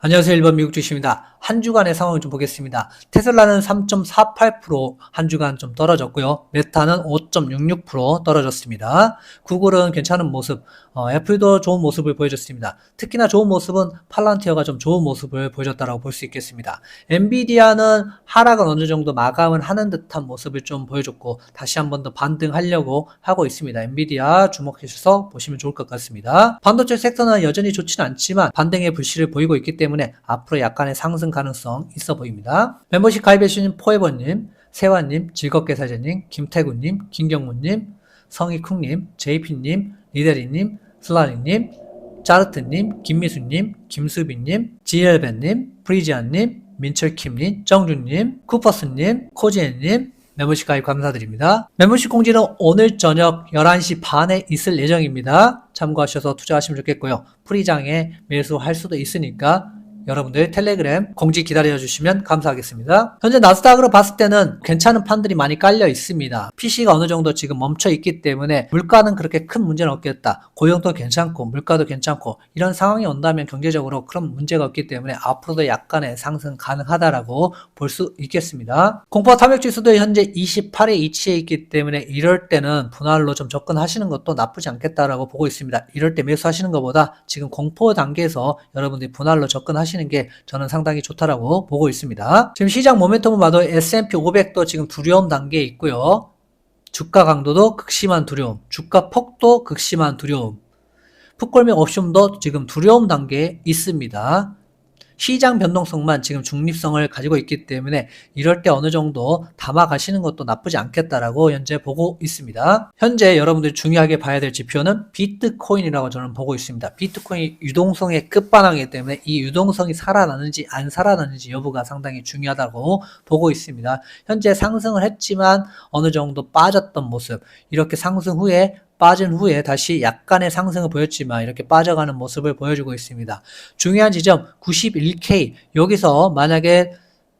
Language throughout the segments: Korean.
안녕하세요. 1번 미국 주식입니다. 한 주간의 상황을 좀 보겠습니다. 테슬라는 3.48%한 주간 좀 떨어졌고요. 메타는 5.66% 떨어졌습니다. 구글은 괜찮은 모습, 어, 애플도 좋은 모습을 보여줬습니다. 특히나 좋은 모습은 팔란티어가 좀 좋은 모습을 보여줬다고 볼 수 있겠습니다. 엔비디아는 하락은 어느 정도 마감을 하는 듯한 모습을 좀 보여줬고 다시 한 번 더 반등하려고 하고 있습니다. 엔비디아 주목해 주셔서 보시면 좋을 것 같습니다. 반도체 섹터는 여전히 좋지는 않지만 반등의 불씨를 보이고 있기 때문에 앞으로 약간의 상승 가능성 있어 보입니다. 멤버십 가입해주신 포에버님, 세환님, 즐겁게 사장님, 김태구님, 김경문님, 성희쿵님, 제이피님, 리데리님, 슬라리님, 짜르트님, 김미수님, 김수빈님, 지엘벤님, 프리지안님, 민철킴님, 정준님, 쿠퍼스님, 코지엔님, 멤버십 가입 감사드립니다. 멤버십 공지는 오늘 저녁 11시 반에 있을 예정입니다. 참고하셔서 투자하시면 좋겠고요. 프리장에 매수할 수도 있으니까 여러분들 텔레그램 공지 기다려 주시면 감사하겠습니다. 현재 나스닥으로 봤을 때는 괜찮은 판들이 많이 깔려 있습니다. PC가 어느 정도 지금 멈춰 있기 때문에 물가는 그렇게 큰 문제는 없겠다. 고용도 괜찮고 물가도 괜찮고 이런 상황이 온다면 경제적으로 그런 문제가 없기 때문에 앞으로도 약간의 상승 가능하다라고 볼 수 있겠습니다. 공포 탐욕 지수도 현재 28에 위치해 있기 때문에 이럴 때는 분할로 좀 접근하시는 것도 나쁘지 않겠다라고 보고 있습니다. 이럴 때 매수하시는 것보다 지금 공포 단계에서 여러분들이 분할로 접근하시는 하시는 게 저는 상당히 좋다라고 보고 있습니다. 지금 시장 모멘텀을 봐도 S&P 500도 지금 두려움 단계에 있고요. 주가 강도도 극심한 두려움, 주가 폭도 극심한 두려움, 풋골명 옵션도 지금 두려움 단계에 있습니다. 시장 변동성만 지금 중립성을 가지고 있기 때문에 이럴 때 어느 정도 담아 가시는 것도 나쁘지 않겠다라고 현재 보고 있습니다. 현재 여러분들이 중요하게 봐야 될 지표는 비트코인이라고 저는 보고 있습니다. 비트코인 유동성의 끝판왕이기 때문에 이 유동성이 살아나는지 안 살아나는지 여부가 상당히 중요하다고 보고 있습니다. 현재 상승을 했지만 어느 정도 빠졌던 모습 이렇게 상승 후에 빠진 후에 다시 약간의 상승을 보였지만 이렇게 빠져가는 모습을 보여주고 있습니다. 중요한 지점 91K 여기서 만약에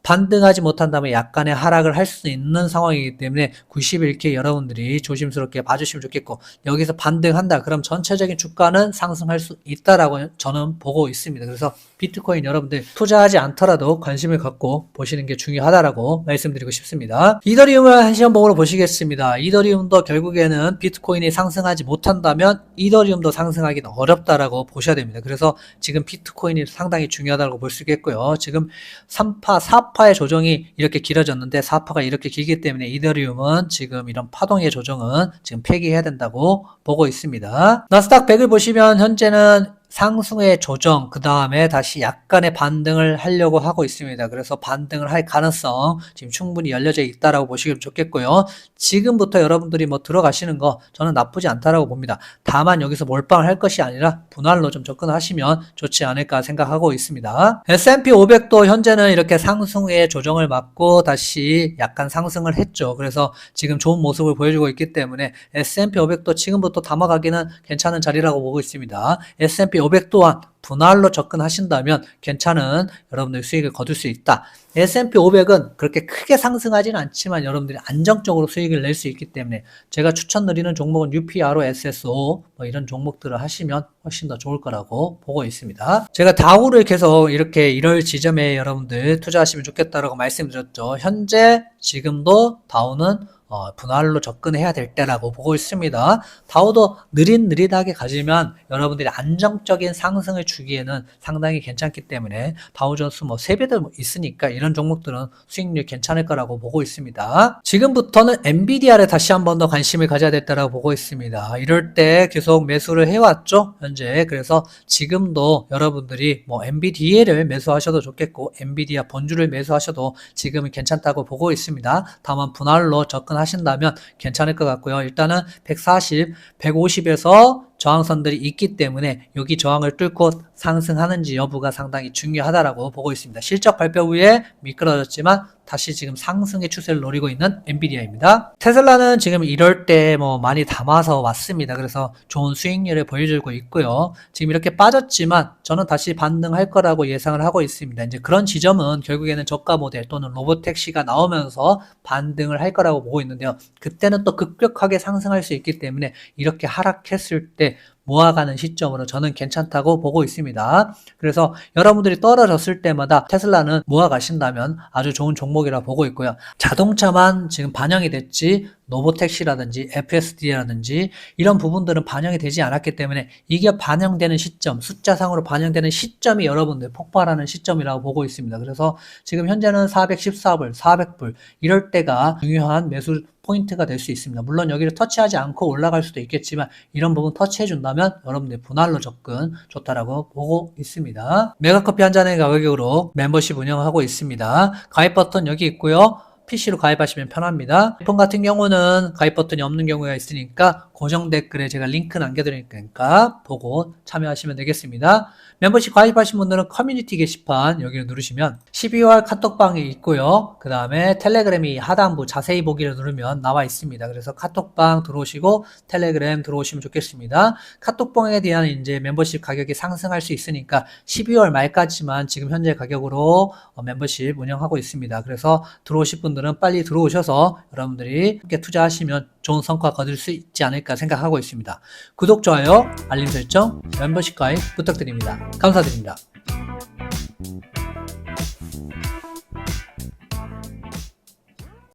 반등하지 못한다면 약간의 하락을 할 수 있는 상황이기 때문에 91K 여러분들이 조심스럽게 봐주시면 좋겠고 여기서 반등한다 그럼 전체적인 주가는 상승할 수 있다라고 저는 보고 있습니다. 그래서 비트코인 여러분들 투자하지 않더라도 관심을 갖고 보시는 게 중요하다라고 말씀드리고 싶습니다. 이더리움을 한 시간 보으로 보시겠습니다. 이더리움도 결국에는 비트코인이 상승하지 못한다면 이더리움도 상승하기는 어렵다라고 보셔야 됩니다. 그래서 지금 비트코인이 상당히 중요하다고 볼 수 있겠고요. 지금 3파, 4파의 조정이 이렇게 길어졌는데 4파가 이렇게 길기 때문에 이더리움은 지금 이런 파동의 조정은 지금 폐기해야 된다고 보고 있습니다. 나스닥 100을 보시면 현재는 상승의 조정, 그 다음에 다시 약간의 반등을 하려고 하고 있습니다. 그래서 반등을 할 가능성 지금 충분히 열려져 있다라고 보시면 좋겠고요. 지금부터 여러분들이 뭐 들어가시는 거 저는 나쁘지 않다라고 봅니다. 다만 여기서 몰빵을 할 것이 아니라 분할로 좀 접근하시면 좋지 않을까 생각하고 있습니다. S&P 500도 현재는 이렇게 상승의 조정을 맞고 다시 약간 상승을 했죠. 그래서 지금 좋은 모습을 보여주고 있기 때문에 S&P 500도 지금부터 담아가기는 괜찮은 자리라고 보고 있습니다. S&P S&P 500 또한 분할로 접근하신다면 괜찮은 여러분들 수익을 거둘 수 있다. S&P 500은 그렇게 크게 상승하지는 않지만 여러분들이 안정적으로 수익을 낼 수 있기 때문에 제가 추천드리는 종목은 UPRO, SSO 뭐 이런 종목들을 하시면 훨씬 더 좋을 거라고 보고 있습니다. 제가 다우를 계속 이렇게 이럴 지점에 여러분들 투자하시면 좋겠다라고 말씀드렸죠. 현재 지금도 다우는 어, 분할로 접근해야 될 때라고 보고 있습니다. 다우도 느릿느릿하게 가지면 여러분들이 안정적인 상승을 주기에는 상당히 괜찮기 때문에 다우존스 뭐 3배도 있으니까 이런 종목들은 수익률 괜찮을 거라고 보고 있습니다. 지금부터는 엔비디아를 다시 한 번 더 관심을 가져야 될 때라고 보고 있습니다. 이럴 때 계속 매수를 해왔죠. 현재 그래서 지금도 여러분들이 뭐 엔비디아를 매수하셔도 좋겠고 엔비디아 본주를 매수하셔도 지금은 괜찮다고 보고 있습니다. 다만 분할로 접근 하신다면 괜찮을 것 같고요. 일단은 140, 150에서 저항선들이 있기 때문에 여기 저항을 뚫고 상승하는지 여부가 상당히 중요하다라고 보고 있습니다. 실적 발표 후에 미끄러졌지만 다시 지금 상승의 추세를 노리고 있는 엔비디아입니다. 테슬라는 지금 이럴 때 뭐 많이 담아서 왔습니다. 그래서 좋은 수익률을 보여주고 있고요. 지금 이렇게 빠졌지만 저는 다시 반등할 거라고 예상을 하고 있습니다. 이제 그런 지점은 결국에는 저가 모델 또는 로보택시가 나오면서 반등을 할 거라고 보고 있는데요. 그때는 또 급격하게 상승할 수 있기 때문에 이렇게 하락했을 때 모아가는 시점으로 저는 괜찮다고 보고 있습니다. 그래서 여러분들이 떨어졌을 때마다 테슬라는 모아가신다면 아주 좋은 종목이라 보고 있고요. 자동차만 지금 반영이 됐지 노보택시라든지 FSD라든지 이런 부분들은 반영이 되지 않았기 때문에 이게 반영되는 시점, 숫자상으로 반영되는 시점이 여러분들 폭발하는 시점이라고 보고 있습니다. 그래서 지금 현재는 414불, 400불 이럴 때가 중요한 매수 포인트가 될 수 있습니다. 물론 여기를 터치하지 않고 올라갈 수도 있겠지만 이런 부분 터치해 준다면 여러분들 분할로 접근 좋다라고 보고 있습니다. 메가커피 한 잔의 가격으로 멤버십 운영하고 있습니다. 가입 버튼 여기 있고요. PC로 가입하시면 편합니다. 아이폰 같은 경우는 가입 버튼이 없는 경우가 있으니까 고정 댓글에 제가 링크 남겨드리니까 보고 참여하시면 되겠습니다. 멤버십 가입하신 분들은 커뮤니티 게시판 여기를 누르시면 12월 카톡방이 있고요. 그 다음에 텔레그램이 하단부 자세히 보기를 누르면 나와 있습니다. 그래서 카톡방 들어오시고 텔레그램 들어오시면 좋겠습니다. 카톡방에 대한 이제 멤버십 가격이 상승할 수 있으니까 12월 말까지만 지금 현재 가격으로 어, 멤버십 운영하고 있습니다. 그래서 들어오실 분들은 빨리 들어오셔서 여러분들이 함께 투자하시면 좋은 성과 거둘 수 있지 않을까 생각하고 있습니다. 구독, 좋아요, 알림 설정, 멤버십 가입 부탁드립니다. 감사드립니다.